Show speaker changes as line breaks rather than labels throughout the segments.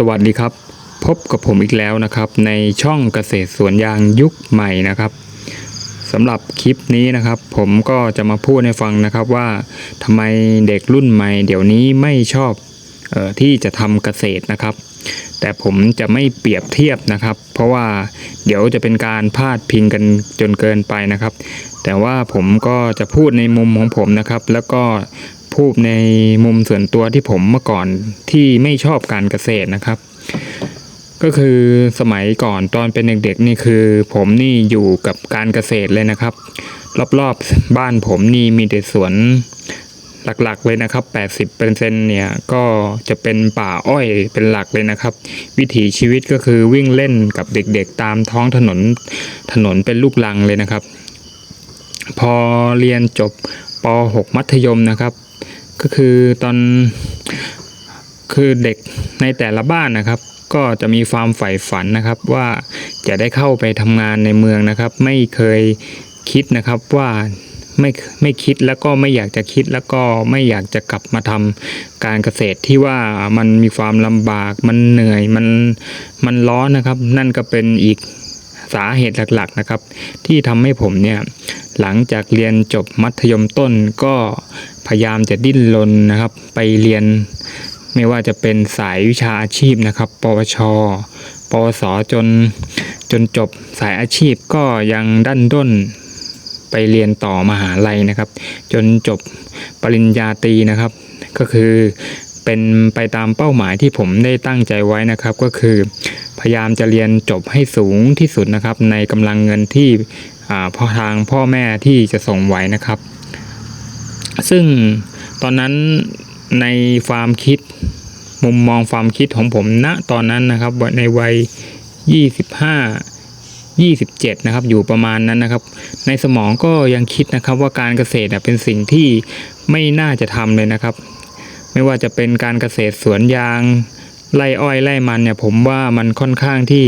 สวัสดีครับ พบกับผมอีกแล้วนะครับ ในช่องเกษตรสวนยางยุคใหม่นะครับสำหรับคลิปนี้นะครับ ผมก็จะมาพูดให้ฟังนะครับว่าทำไมเด็กรุ่นใหม่ เดี๋ยวนี้ไม่ชอบออที่จะทำเกษตรนะครับ แต่ผมจะไม่เปรียบเทียบนะครับ เพราะว่าเดี๋ยวจะเป็นการพาดพิงกันจนเกินไปนะครับ แต่ว่าผมก็จะพูดในมุมของผมนะครับ แล้วก็ พูดในมุมส่วนตัวที่ผมเมื่อก่อนที่ไม่ชอบการเกษตรนะครับ ก็คือสมัยก่อนตอนเป็นเด็กๆนี่คือ ผมนี่อยู่กับการเกษตรเลยนะครับ รอบๆบ้านผมนี่มีแต่สวนหลักๆเลยนะครับ 80%เนี่ยก็จะเป็นป่าอ้อยเป็นหลักเลยนะครับ วิถีชีวิตก็คือวิ่งเล่นกับเด็กๆ ตามท้องถนนถนนเป็นลูกลังเลยนะครับ พอเรียนจบป .6 มัธยมนะครับ ก็คือตอนคือเด็กในแต่ละบ้านนะครับ ก็จะมีความใฝ่ฝันนะครับ ว่าจะได้เข้าไปทำงานในเมืองนะครับ ไม่เคยคิดนะครับว่าไม่ไม่คิดแล้วก็ไม่อยากจะคิดแล้วก็ไม่อยากจะกลับมาทำการเกษตรที่ว่ามันมีความลำบากมันเหนื่อยมันมันร้อนนะครับ นั่นก็เป็นอีกสาเหตุหลักๆนะครับ ที่ทำให้ผมเนี่ยหลังจากเรียนจบมัธยมต้นก็ พยายามจะดิ้นรนนะครับ ไปเรียนไม่ว่าจะเป็นสายวิชาอาชีพนะครับ ปวช ปวส จนจนจบสายอาชีพก็ยังดันด้นไปเรียนต่อมหาลัยนะครับ จนจบปริญญาตรีนะครับ ก็คือเป็นไปตามเป้าหมายที่ผมได้ตั้งใจไว้นะครับ ก็คือพยายามจะเรียนจบให้สูงที่สุดนะครับ ในกำลังเงินที่พ่อทางพ่อแม่ที่จะส่งไหวนะครับ ซึ่งตอนนั้นในความคิดมุมมองความคิดของผมณตอนนั้นนะครับในวัย 25 27 นะครับ อยู่ประมาณนั้นนะครับ ในสมองก็ยังคิดนะครับว่าการเกษตรเป็นสิ่งที่ไม่น่าจะทำเลยนะครับ ไม่ว่าจะเป็นการเกษตรสวนยาง ไร่อ้อยไร่มันเนี่ยผมว่ามันค่อนข้างที่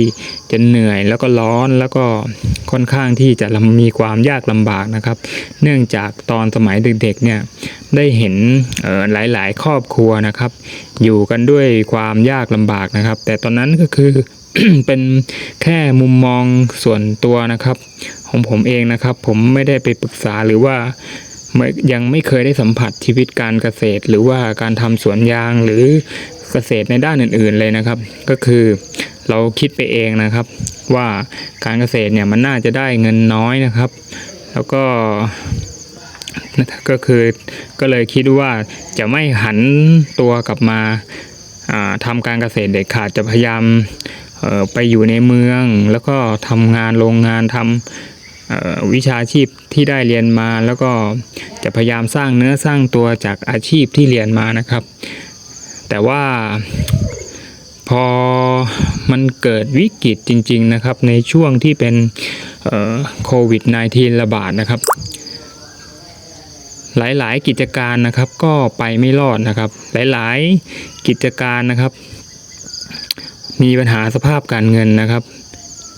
จะเหนื่อยแล้วก็ร้อนแล้วก็ค่อนข้างที่จะมีความยากลำบากนะครับ เนื่องจากตอนสมัยเด็กๆเนี่ยได้เห็นออหลายๆ ครอบครัวนะครับ อยู่กันด้วยความยากลำบากนะครับ แต่ตอนนั้นก็คือเป็นแค่มุมมองส่วนตัวนะครับ ของผมเองนะครับ ผมไม่ได้ไปปรึกษาหรือว่ายังไม่เคยได้สัมผัสชีวิตการเกษตร หรือว่าการทำสวนยางหรือ เกษตรในด้านอื่น ๆเลยนะครับ ก็คือเราคิดไปเองนะครับ ว่าการเกษตรเนี่ยมันน่าจะได้เงินน้อยนะครับ แล้วก็ก็คือก็เลยคิดว่าจะไม่หันตัวกลับมาอ่าทำการเกษตรเด็ดขาดจะพยายามไปอยู่ในเมือง แล้วก็ทำงานโรงงานทำวิชาชีพที่ได้เรียนมา แล้วก็จะพยายามสร้างเนื้อสร้างตัวจากอาชีพที่เรียนมานะครับ แต่ว่าพอมันเกิดวิกฤตจริง ๆนะครับ ในช่วงที่เป็นโควิด -19 ระบาดนะครับ หลายๆ กิจการนะครับก็ไปไม่รอดนะครับ หลายๆกิจการนะครับ มีปัญหาสภาพการเงินนะครับ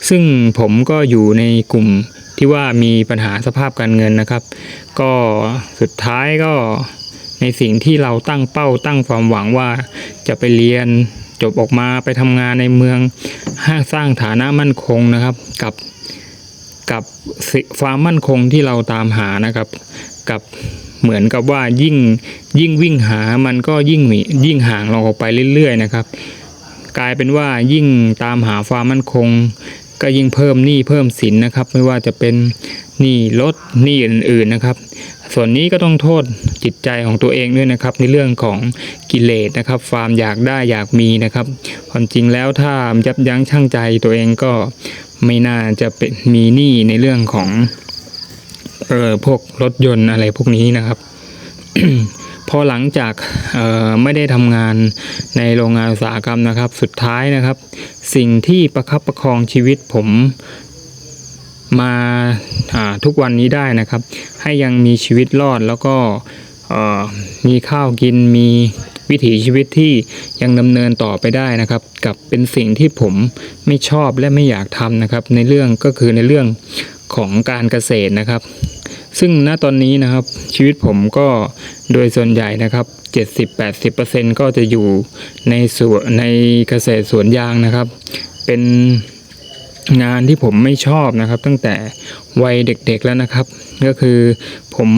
ซึ่งผมก็อยู่ในกลุ่มที่ว่ามีปัญหาสภาพการเงินนะครับ ก็สุดท้ายก็ ในสิ่งที่เราตั้งเป้าตั้งความหวังว่าจะไปเรียนจบออกมาไปทำงานในเมืองห้าสร้างฐานะมั่นคงนะครับ กับกับความมั่นคงที่เราตามหานะครับ กับเหมือนกับว่ายิ่งยิ่งวิ่งหามันก็ยิ่งหนียิ่งห่างเราออกไปเรื่อย ๆ นะครับ กลายเป็นว่ายิ่งตามหาความมั่นคง ก็ยิ่งเพิ่มหนี้เพิ่มสินนะครับ ไม่ว่าจะเป็นหนี้รถหนี้อื่นๆนะครับ ส่วนนี้ก็ต้องโทษจิตใจของตัวเองด้วยนะครับ ในเรื่องของกิเลสนะครับความอยากได้อยากมีนะครับความจริงแล้วถ้ายับยั้งชั่งใจตัวเองก็ไม่น่าจะเป็นมีหนี้ในเรื่องของเออพวกรถยนต์อะไรพวกนี้นะครับ พอหลังจากไม่ได้ทำงานในโรงงานอุตสาหกรรมนะครับ สุดท้ายนะครับ สิ่งที่ประคับประคองชีวิตผมมาาทุกวันนี้ได้นะครับ ให้ยังมีชีวิตรอดแล้วก็มีข้าวกินมีวิถีชีวิตที่ยังดำเนินต่อไปได้นะครับ กับเป็นสิ่งที่ผมไม่ชอบและไม่อยากทำนะครับ ในเรื่องก็คือในเรื่องของการเกษตรนะครับ ซึ่งณตอนนี้นะครับชีวิตผมก็โดยส่วนใหญ่นะครับ 70-80%ก็จะอยู่ในสวนในเกษตรสวนยางนะครับ เป็นงานที่ผมไม่ชอบนะครับ ตั้งแต่วัยเด็กๆแล้วนะครับ ก็คือผม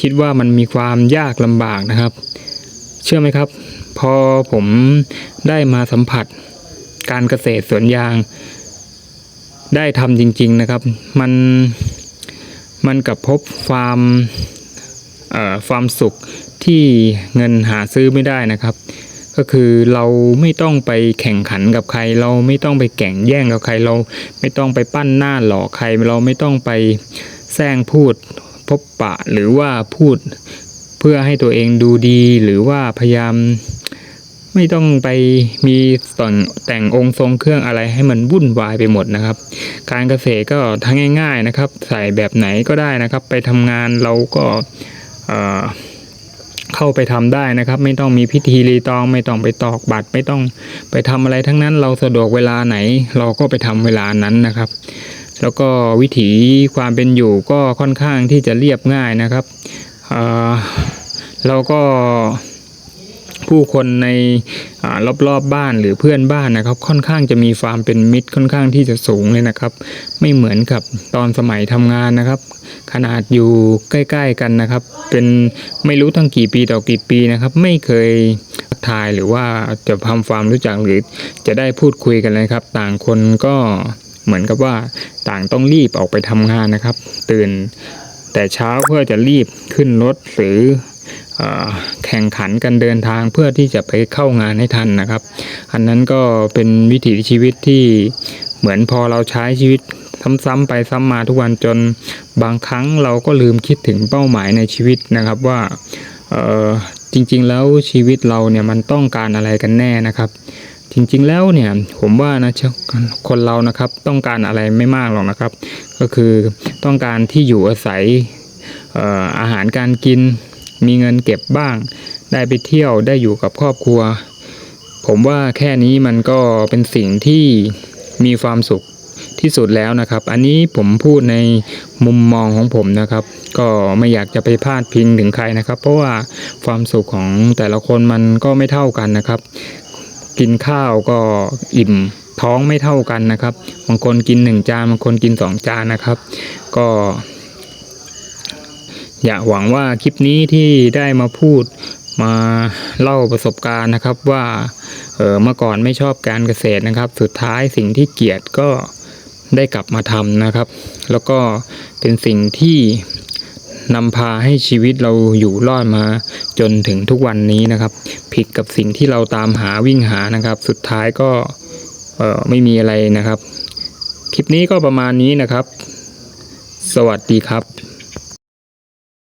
คิดว่ามันมีความยากลำบากนะครับ เชื่อไหมครับ พอผมได้มาสัมผัสการเกษตรสวนยาง ได้ทำจริง ๆนะครับ มัน มันกับพบความเอ่อความสุขที่เงินหาซื้อไม่ได้นะครับ ก็คือเราไม่ต้องไปแข่งขันกับใคร เราไม่ต้องไปแข่งแย่งกับใครเรา ไม่ต้องไปปั้นหน้าหลอกใคร เราไม่ต้องไปแซงพูดพบปะหรือว่าพูดเพื่อให้ตัวเองดูดีหรือว่าพยายาม ไม่ต้องไปมีแต่งแต่งองค์ทรงเครื่องอะไรให้มันวุ่นวายไปหมดนะครับ การเกษตรก็ทั้งง่าย ๆนะครับ ใส่แบบไหนก็ได้นะครับ ไปทำงานเราก็เเข้าไปทำได้นะครับ ไม่ต้องมีพิธีรีตองไม่ต้องไปตอกบัตร ไม่ต้องไปทำอะไรทั้งนั้น เราสะดวกเวลาไหน เราก็ไปทำเวลานั้นนะครับ แล้วก็วิถีความเป็นอยู่ก็ค่อนข้างที่จะเรียบง่ายนะครับเเราก็ ผู้คนในอรอบๆบ้านหรือเพื่อนบ้านนะครับ ค่อนข้างจะมีความเป็นมิตรค่อนข้างที่จะสูงเลยนะครับ ไม่เหมือนกับตอนสมัยทำงานนะครับ ขนาดอยู่ใกล้ ๆ กันนะครับ เป็นไม่รู้ตั้งกี่ปีต่อกี่ปีนะครับ ไม่เคยทายหรือว่าจะทำความรู้จักหรือจะได้พูดคุยกันเลยครับ ต่างคนก็เหมือนกับว่าต่างต้องรีบออกไปทำงานนะครับ ตื่นแต่เช้าเพื่อจะรีบขึ้นรถหรือ แข่งขันกันเดินทางเพื่อที่จะไปเข้างานให้ทันนะครับ อันนั้นก็เป็นวิถีชีวิตที่เหมือนพอเราใช้ชีวิตซ้ำๆไปซ้ำมาทุกวันจนบางครั้งเราก็ลืมคิดถึงเป้าหมายในชีวิตนะครับว่าจริงๆแล้วชีวิตเราเนี่ยมันต้องการอะไรกันแน่นะครับ จริงๆแล้วเนี่ยผมว่านะเจ้าคนเรานะครับต้องการอะไรไม่มากหรอกนะครับ ก็คือต้องการที่อยู่อาศัยอาหารการกิน มีเงินเก็บบ้าง ได้ไปเที่ยวได้อยู่กับครอบครัว ผมว่าแค่นี้มันก็เป็นสิ่งที่มีความสุขที่สุดแล้วนะครับ อันนี้ผมพูดในมุมมองของผมนะครับ ก็ไม่อยากจะไปพาดพิงถึงใครนะครับ เพราะว่าความสุขของแต่ละคนมันก็ไม่เท่ากันนะครับ กินข้าวก็อิ่มท้องไม่เท่ากันนะครับ บางคนกินหนึ่งจาน บางคนกินสองจานนะครับ ก็ อยากหวังว่าคลิปนี้ที่ได้มาพูดมาเล่าประสบการณ์นะครับว่าเออเมื่อก่อนไม่ชอบการเกษตรนะครับ สุดท้ายสิ่งที่เกลียดก็ได้กลับมาทำนะครับ แล้วก็เป็นสิ่งที่นำพาให้ชีวิตเราอยู่รอดมาจนถึงทุกวันนี้นะครับ ผิดกับสิ่งที่เราตามหาวิ่งหานะครับ สุดท้ายก็เออไม่มีอะไรนะครับ คลิปนี้ก็ประมาณนี้นะครับ สวัสดีครับ